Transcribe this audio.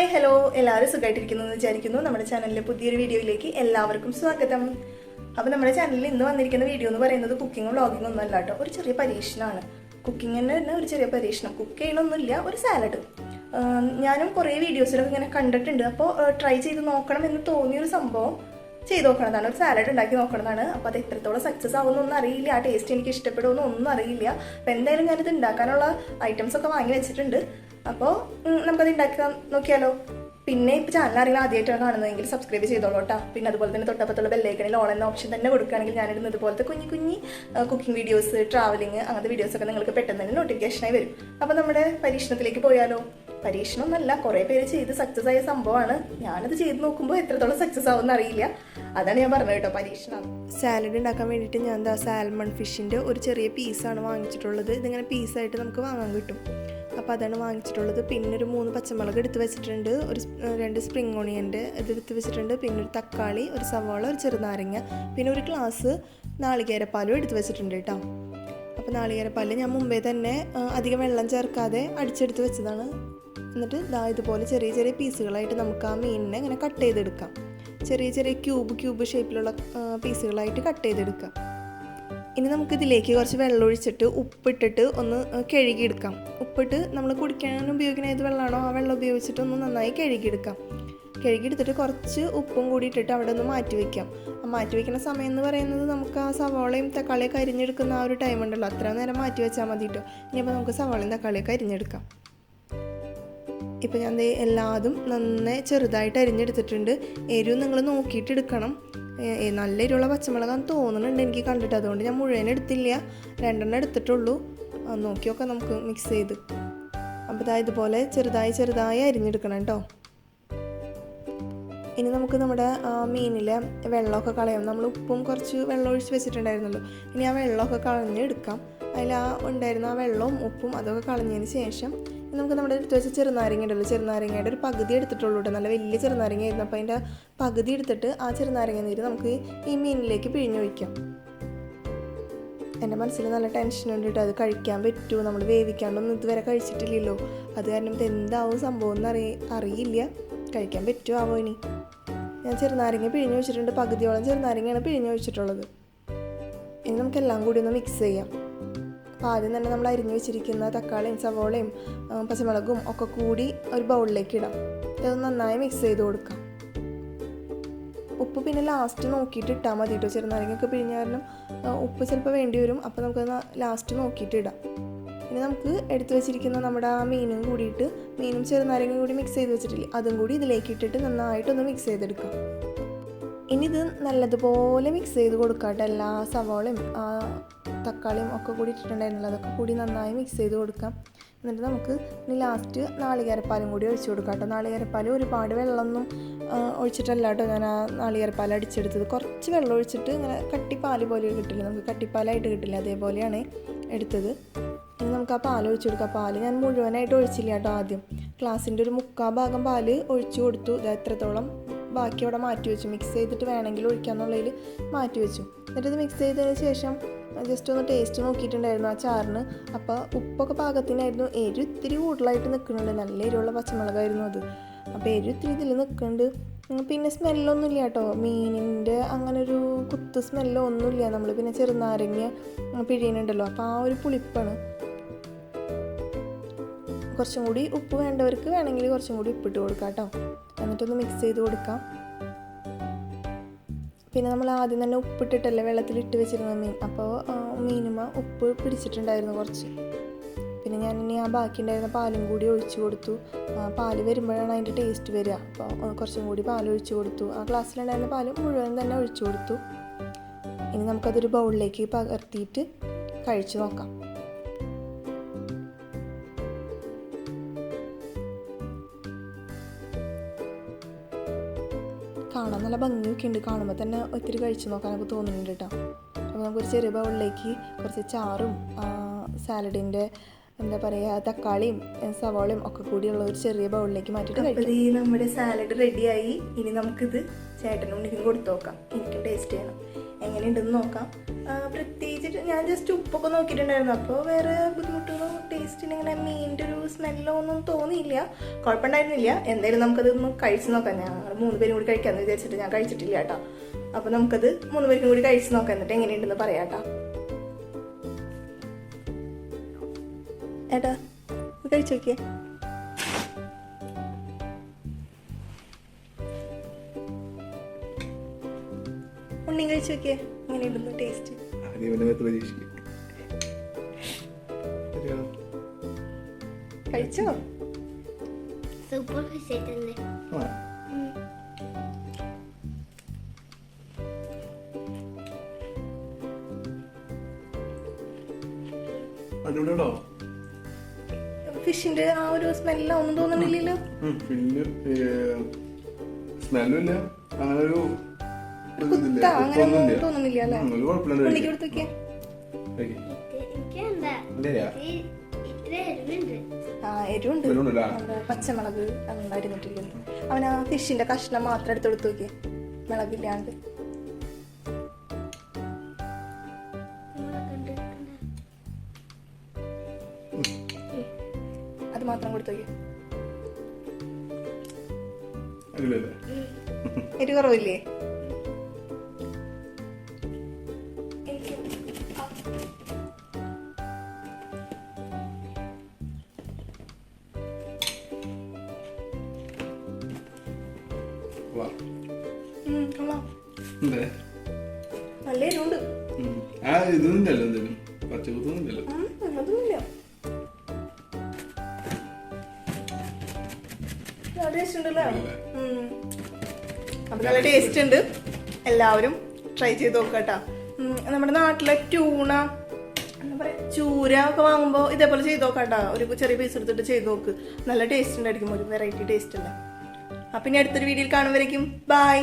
Hi hello എല്ലാവരും സുഖമായിട്ടിരിക്കുന്നു എന്ന് വിചാരിക്കുന്നു. നമ്മുടെ ചാനലിലെ പുതിയൊരു വീഡിയോയിലേക്ക് എല്ലാവർക്കും സ്വാഗതം. അപ്പോൾ നമ്മുടെ ചാനലിൽ ഇന്ന് വന്നിരിക്കുന്ന വീഡിയോ എന്ന് പറയുന്നത് കുക്കിങ്ങും വ്ളോഗിങ്ങും ഒന്നും അല്ല കേട്ടോ. ഒരു ചെറിയ പരീക്ഷണമാണ് കുക്കിങ്ങിന് തന്നെ ഒരു ചെറിയ പരീക്ഷണം. കുക്ക് ചെയ്യണമൊന്നുമില്ല ഒരു സാലഡ്. ഞാനും കുറേ വീഡിയോസിലൊക്കെ ഇങ്ങനെ കണ്ടിട്ടുണ്ട്. അപ്പോൾ ട്രൈ ചെയ്ത് നോക്കണം എന്ന് തോന്നിയൊരു സംഭവം. ചെയ്ത് നോക്കണതാണ് ഒരു സാലഡ് ഉണ്ടാക്കി നോക്കണതാണ് അപ്പോൾ അത് എത്രത്തോളം സക്സസ് ആവുമെന്നൊന്നും അറിയില്ല. ആ ടേസ്റ്റ് എനിക്ക് ഇഷ്ടപ്പെടുമെന്ന് ഒന്നും അറിയില്ല. അപ്പോൾ എന്തായാലും ഞാനിത് ഉണ്ടാക്കാനുള്ള ഐറ്റംസ് ഒക്കെ വാങ്ങി വെച്ചിട്ടുണ്ട്. അപ്പോൾ നമുക്കത് ഉണ്ടാക്കാൻ നോക്കിയാലോ. പിന്നെ ഇപ്പോൾ ചാനൽ അറിയാൻ ആദ്യമായിട്ടാണ് കാണുന്നതെങ്കിൽ സബ്സ്ക്രൈബ് ചെയ്തോളൂ കേട്ടോ. പിന്നെ അതുപോലെ തന്നെ തൊട്ടപ്പത്തുള്ള ബെല്ലൈക്കണിൽ ഓൾ എന്ന ഓപ്ഷൻ തന്നെ കൊടുക്കുകയാണെങ്കിൽ ഞാനിടുന്ന ഇതുപോലത്തെ കുഞ്ഞു കുഞ്ഞി കുക്കിംഗ് വീഡിയോസ് ട്രാവലിംഗ് അങ്ങനത്തെ വീഡിയോസൊക്കെ നിങ്ങൾക്ക് പെട്ടെന്ന് തന്നെ നോട്ടിഫിക്കേഷനായി വരും. അപ്പോൾ നമ്മുടെ പരീക്ഷണത്തിലേക്ക് പോയാലോ? പരീക്ഷണം എന്നല്ല കുറേ പേര് ചെയ്ത് സക്സസ് ആയ സംഭവമാണ്. ഞാനത് ചെയ്ത് നോക്കുമ്പോൾ എത്രത്തോളം സക്സസ് ആവുമെന്ന് അറിയില്ല. അതാണ് ഞാൻ പറഞ്ഞത് കേട്ടോ പരീക്ഷണം. സാലഡ് ഉണ്ടാക്കാൻ വേണ്ടിയിട്ട് ഞാൻ എന്താ സാൽമൺ ഫിഷിന്റെ ഒരു ചെറിയ പീസാണ് വാങ്ങിച്ചിട്ടുള്ളത്. ഇതിങ്ങനെ പീസായിട്ട് നമുക്ക് വാങ്ങാൻ കിട്ടും. അപ്പോൾ അതാണ് വാങ്ങിച്ചിട്ടുള്ളത്. പിന്നെ ഒരു മൂന്ന് പച്ചമുളക് എടുത്ത് വെച്ചിട്ടുണ്ട്. ഒരു രണ്ട് സ്പ്രിംഗ് ഓണിയന്റെ ഇത് എടുത്ത് വെച്ചിട്ടുണ്ട്. പിന്നെ ഒരു തക്കാളി ഒരു സവാള ഒരു ചെറുനാരങ്ങ പിന്നെ ഒരു ഗ്ലാസ് നാളികേരപ്പാലും എടുത്ത് വെച്ചിട്ടുണ്ട് കേട്ടോ. അപ്പോൾ നാളികേരപ്പാൽ ഞാൻ മുമ്പേ തന്നെ അധികം വെള്ളം ചേർക്കാതെ അടിച്ചെടുത്ത് വെച്ചതാണ്. എന്നിട്ട് ഇതാ ഇതുപോലെ ചെറിയ ചെറിയ പീസുകളായിട്ട് നമുക്ക് ആ മീനിനെ ഇങ്ങനെ കട്ട് ചെയ്തെടുക്കാം. ചെറിയ ചെറിയ ക്യൂബ് ക്യൂബ് ഷേപ്പിലുള്ള പീസുകളായിട്ട് കട്ട് ചെയ്തെടുക്കാം. ഇനി നമുക്ക് ഇതിലേക്ക് കുറച്ച് വെള്ളം ഒഴിച്ചിട്ട് ഉപ്പിട്ടിട്ട് ഒന്ന് കഴുകിയെടുക്കാം. ഉപ്പിട്ട് നമ്മൾ കുടിക്കാൻ ഉപയോഗിക്കുന്ന ഏത് വെള്ളമാണോ ആ വെള്ളം ഉപയോഗിച്ചിട്ട് ഒന്ന് നന്നായി കഴുകിയെടുക്കാം. കഴുകിയെടുത്തിട്ട് കുറച്ച് ഉപ്പും കൂടി ഇട്ടിട്ട് അവിടെ ഒന്ന് മാറ്റി വയ്ക്കാം മാറ്റി വയ്ക്കുന്ന സമയം എന്ന് പറയുന്നത് നമുക്ക് ആ സവാളയും തക്കാളിയൊക്കെ അരിഞ്ഞെടുക്കുന്ന ആ ഒരു ടൈം ഉണ്ടല്ലോ. അത്ര നേരം മാറ്റി വെച്ചാൽ മതി കേട്ടോ ഇനിയപ്പോൾ നമുക്ക് സവാളയും തക്കാളിയൊക്കെ അരിഞ്ഞെടുക്കാം. ഇപ്പം ഞാൻ എല്ലാതും നന്നായി ചെറുതായിട്ട് അരിഞ്ഞെടുത്തിട്ടുണ്ട്. എരിവ് നിങ്ങൾ നോക്കിയിട്ട് എടുക്കണം നല്ല എരിവുള്ള പച്ചമുളകാന്ന് തോന്നുന്നുണ്ട് എനിക്ക് കണ്ടിട്ട്. അതുകൊണ്ട് ഞാൻ മുഴുവൻ എടുത്തില്ല. രണ്ടെണ്ണം എടുത്തിട്ടുള്ളൂ. നോക്കിയൊക്കെ നമുക്ക് മിക്സ് ചെയ്ത്. അപ്പോൾ ഇതാ ഇതുപോലെ ചെറുതായി ചെറുതായി അരിഞ്ഞെടുക്കണം കേട്ടോ. ഇനി നമുക്ക് നമ്മുടെ മീനിലെ വെള്ളമൊക്കെ കളയാം. നമ്മൾ ഉപ്പും കുറച്ച് വെള്ളം ഒഴിച്ച് വെച്ചിട്ടുണ്ടായിരുന്നല്ലോ. ഇനി ആ വെള്ളമൊക്കെ കളഞ്ഞെടുക്കാം. അതിൽ ആ ഉണ്ടായിരുന്ന ആ വെള്ളവും ഉപ്പും അതൊക്കെ കളഞ്ഞതിന് ശേഷം നമുക്ക് നമ്മുടെ അടുത്ത് വെച്ച ചെറുനാരങ്ങ ഉണ്ടല്ലോ ചെറുനാരങ്ങയുടെ ഒരു പകുതി എടുത്തിട്ടുള്ളൂ കേട്ടോ. നല്ല വലിയ ചെറുനാരങ്ങ ആയിരുന്നു. അപ്പോൾ അതിന്റെ പകുതി എടുത്തിട്ട് ആ ചെറുനാരങ്ങ നീര് നമുക്ക് ഈ മീനിലേക്ക് പിഴിഞ്ഞൊഴിക്കാം എന്റെ മനസ്സിൽ നല്ല ടെൻഷൻ ഉണ്ട് കേട്ടോ. അത് കഴിക്കാൻ പറ്റുമോ നമ്മൾ വേവിക്കാണ്ടൊന്നും ഇതുവരെ കഴിച്ചിട്ടില്ലല്ലോ. അത് കാരണം ഇത് എന്താവും സംഭവം എന്ന് അറിയ അറിയില്ല. കഴിക്കാൻ പറ്റുമോ ആവോ ഇനി? ഞാൻ ചെറുനാരങ്ങ പിഴിഞ്ഞ് വെച്ചിട്ടുണ്ട് പകുതിയോളം ചെറുനാരങ്ങയാണ് പിഴിഞ്ഞ് വെച്ചിട്ടുള്ളത് ഇനി നമുക്കെല്ലാം കൂടി ഒന്ന് മിക്സ് ചെയ്യാം. അപ്പോൾ ആദ്യം തന്നെ നമ്മൾ അരിഞ്ഞു വെച്ചിരിക്കുന്ന തക്കാളിയും സവോളയും പച്ചമുളകും ഒക്കെ കൂടി ഒരു ബൗളിലേക്ക് ഇടാം. ഇത് നന്നായി മിക്സ് ചെയ്ത് കൊടുക്കാം. ഉപ്പ് പിന്നെ ലാസ്റ്റ് നോക്കിയിട്ട് ഇട്ടാൽ മതി കേട്ടോ ചെറുനാരങ്ങയൊക്കെ പിഴിഞ്ഞ കാരണം ഉപ്പ് ചിലപ്പോൾ വേണ്ടി വരും. അപ്പോൾ നമുക്ക് ലാസ്റ്റ് നോക്കിയിട്ട് ഇടാം. ഇനി നമുക്ക് എടുത്തു വെച്ചിരിക്കുന്ന നമ്മുടെ ആ മീനും കൂടിയിട്ട് മീനും ചെറുനാരങ്ങയും കൂടി മിക്സ് ചെയ്ത് വെച്ചിട്ടില്ലേ അതും കൂടി ഇതിലേക്ക് ഇട്ടിട്ട് നന്നായിട്ടൊന്ന് മിക്സ് ചെയ്തെടുക്കാം. ഇനി ഇത് നല്ലതുപോലെ മിക്സ് ചെയ്ത് കൊടുക്കാം കേട്ടോ എല്ലാ സവോളയും തക്കാളിയും ഒക്കെ കൂടി ഇട്ടിട്ടുണ്ടായിരുന്നല്ലോ അതൊക്കെ കൂടി നന്നായി മിക്സ് ചെയ്ത് കൊടുക്കാം. എന്നിട്ട് നമുക്ക് ഇനി ലാസ്റ്റ് നാളികേരപ്പാലും കൂടി ഒഴിച്ചു കൊടുക്കാം കേട്ടോ. നാളികേരപ്പാൽ ഒരുപാട് വെള്ളമൊന്നും ഒഴിച്ചിട്ടല്ല കേട്ടോ. ഞാൻ ആ നാളികേരപ്പാൽ അടിച്ചെടുത്തത്. കുറച്ച് വെള്ളം ഒഴിച്ചിട്ട് ഇങ്ങനെ കട്ടിപ്പാൽ പോലെ കിട്ടില്ല. നമുക്ക് കട്ടിപ്പാലായിട്ട് കിട്ടില്ല. അതേപോലെയാണ് എടുത്തത്. ഇനി നമുക്ക് ആ പാൽ ഒഴിച്ചു കൊടുക്കാം. പാൽ ഞാൻ മുഴുവനായിട്ട് ഒഴിച്ചില്ല കേട്ടോ ആദ്യം. ഗ്ലാസിന്റെ ഒരു മുക്കാ ഭാഗം പാൽ ഒഴിച്ചു കൊടുത്തു. ഇത് എത്രത്തോളം ബാക്കി അവിടെ മാറ്റി വെച്ചു. മിക്സ് ചെയ്തിട്ട് വേണമെങ്കിൽ ഒഴിക്കാന്നുള്ളതിൽ മാറ്റി വെച്ചു. എന്നിട്ട് ഇത് മിക്സ് ചെയ്തതിന് ശേഷം ജസ്റ്റ് ഒന്ന് ടേസ്റ്റ് നോക്കിയിട്ടുണ്ടായിരുന്നു ആ ചാറിന്. അപ്പോൾ ഉപ്പൊക്കെ പാകത്തിനായിരുന്നു. എരിവ് ഇത്തിരി കൂടുതലായിട്ട് നിൽക്കുന്നുണ്ട് നല്ല എരിവുള്ള പച്ചമുളകായിരുന്നു അത്. അപ്പോൾ എരിവ് ഇത്തിരി ഇതിൽ നിൽക്കുന്നുണ്ട് പിന്നെ സ്മെല്ലൊന്നുമില്ല കേട്ടോ. മീനിന്റെ അങ്ങനെ ഒരു കുത്ത് സ്മെല്ലോ ഒന്നുമില്ല നമ്മൾ പിന്നെ ചെറുനാരങ്ങ പിഴിയുന്നുണ്ടല്ലോ. അപ്പോൾ ആ ഒരു പുളിപ്പാണ്. കുറച്ചും കൂടി ഉപ്പ് വേണ്ടവർക്ക് വേണമെങ്കിൽ കുറച്ചും കൂടി ഉപ്പിട്ട് കൊടുക്കാം കേട്ടോ. എന്നിട്ടൊന്ന് മിക്സ് ചെയ്ത് കൊടുക്കാം. പിന്നെ നമ്മൾ ആദ്യം തന്നെ ഉപ്പിട്ടിട്ടല്ലേ വെള്ളത്തിൽ ഇട്ട് വെച്ചിരുന്ന മീൻ അപ്പോൾ മീനുമ ഉപ്പ് പിടിച്ചിട്ടുണ്ടായിരുന്നു കുറച്ച്. പിന്നെ ഞാൻ ഇനി ആ ബാക്കി ഉണ്ടായിരുന്ന പാലും കൂടി ഒഴിച്ചു കൊടുത്തു. പാൽ വരുമ്പോഴാണ് അതിന്റെ ടേസ്റ്റ് വരിക. അപ്പോൾ കുറച്ചും കൂടി പാൽ ഒഴിച്ചു കൊടുത്തു. ആ ഗ്ലാസ്സിലുണ്ടായിരുന്ന പാൽ മുഴുവൻ തന്നെ ഒഴിച്ചു കൊടുത്തു. ഇനി നമുക്കതൊരു ബൗളിലേക്ക് പകർത്തിയിട്ട് കഴിച്ചു നോക്കാം. കാണാൻ നല്ല ഭംഗിയൊക്കെ ഉണ്ട്. കാണുമ്പോൾ തന്നെ ഒത്തിരി കഴിച്ചു നോക്കാനൊക്കെ തോന്നുന്നുണ്ട് കേട്ടോ. അപ്പോൾ നമുക്കൊരു ചെറിയ ബൗളിലേക്ക് കുറച്ച് ചാറും സാലഡിന്റെ എന്താ പറയാ തക്കാളിയും സവാളയും ഒക്കെ കൂടിയുള്ള ഒരു ചെറിയ ബൗളിലേക്ക് മാറ്റിയിട്ട് കഴിക്കാം. ഈ നമ്മുടെ സാലഡ് റെഡിയായി. ഇനി നമുക്കിത് ചേട്ടനും ഉണ്ണിക്കും കൊടുത്തു നോക്കാം. എനിക്കും ടേസ്റ്റ് ചെയ്യണം. എങ്ങനെയുണ്ടെന്ന് നോക്കാം. പ്രത്യേകിച്ച് ഞാൻ ജസ്റ്റ് ഉപ്പൊക്കെ നോക്കിയിട്ടുണ്ടായിരുന്നു. അപ്പോൾ വേറെ ബുദ്ധിമുട്ടുകളോ ടേസ്റ്റിന് ഇങ്ങനെ മീനിന്റെ ഒരു സ്മെല്ലോ ഒന്നും തോന്നിയില്ല. കുഴപ്പമുണ്ടായിരുന്നില്ല. എന്തായാലും നമുക്കതൊന്ന് കഴിച്ച് നോക്കാം. ഞാൻ മൂന്ന് പേരും കൂടി കഴിക്കാമെന്ന് വിചാരിച്ചിട്ട് ഞാൻ കഴിച്ചിട്ടില്ല കേട്ടോ. അപ്പോൾ നമുക്കത് മൂന്ന് പേരും കൂടി കഴിച്ച് നോക്കാം. എന്നിട്ട് എങ്ങനെയുണ്ടെന്ന് പറയാം കേട്ടോ. ഏട്ടാ കഴിച്ചു നോക്കിയേ. ഉണ്ണി കഴിച്ചു നോക്കിയേ. ടേസ്റ്റ് മേത്ത് പരീക്ഷിക്കും. ശരിയാ. കഴിച്ചോ? സൂപ്പർ ഫിഷ് ആയിട്ടുണ്ട് ഫിഷിന്റെ ആ ഒരു സ്മെല്ല ഒന്നും തോന്നുന്നില്ലല്ലോ. പിന്നെ സ്മെല്ലും ഇല്ല അങ്ങനെ ഒരു അങ്ങനെ ഒന്നും തോന്നുന്നില്ല അല്ലേ? ആ എരിവുണ്ട്. പച്ചമുളക് അതൊന്നും അവൻ ആ ഫിഷിന്റെ കഷ്ണം മാത്രം എടുത്ത് കൊടുത്തു നോക്കിയേ. മുളകില്ലാണ്ട്. അത് മാത്രം കൊടുത്തു എരിവറവില്ലേ? നല്ല എരിവുണ്ട്. ആ ഇതൊന്നും എന്തേലും പച്ചക്കുത്തൊന്നും ഉം, അതൊന്നുമില്ല ടേസ്റ്റ് ഉണ്ടല്ലേ? അല്ലേ? ഉം. അപ്പൊ നല്ല ടേസ്റ്റ് ഉണ്ട്. എല്ലാവരും ട്രൈ ചെയ്ത് നോക്കട്ടാ. നമ്മുടെ നാട്ടിലെ ട്യൂണ എന്താ പറയാ ചൂര ഒക്കെ വാങ്ങുമ്പോൾ ഇതേപോലെ ചെയ്ത് നോക്കാട്ടാ. ഒരു ചെറിയ പീസ് എടുത്തിട്ട് ചെയ്ത് നോക്ക്. നല്ല ടേസ്റ്റ് ഉണ്ടായിരിക്കും. ഒരു വെറൈറ്റി ടേസ്റ്റ് ഉണ്ട്. അപ്പൊ ഇനി അടുത്തൊരു വീഡിയോയിൽ കാണുമ്പോഴേക്കും. ബൈ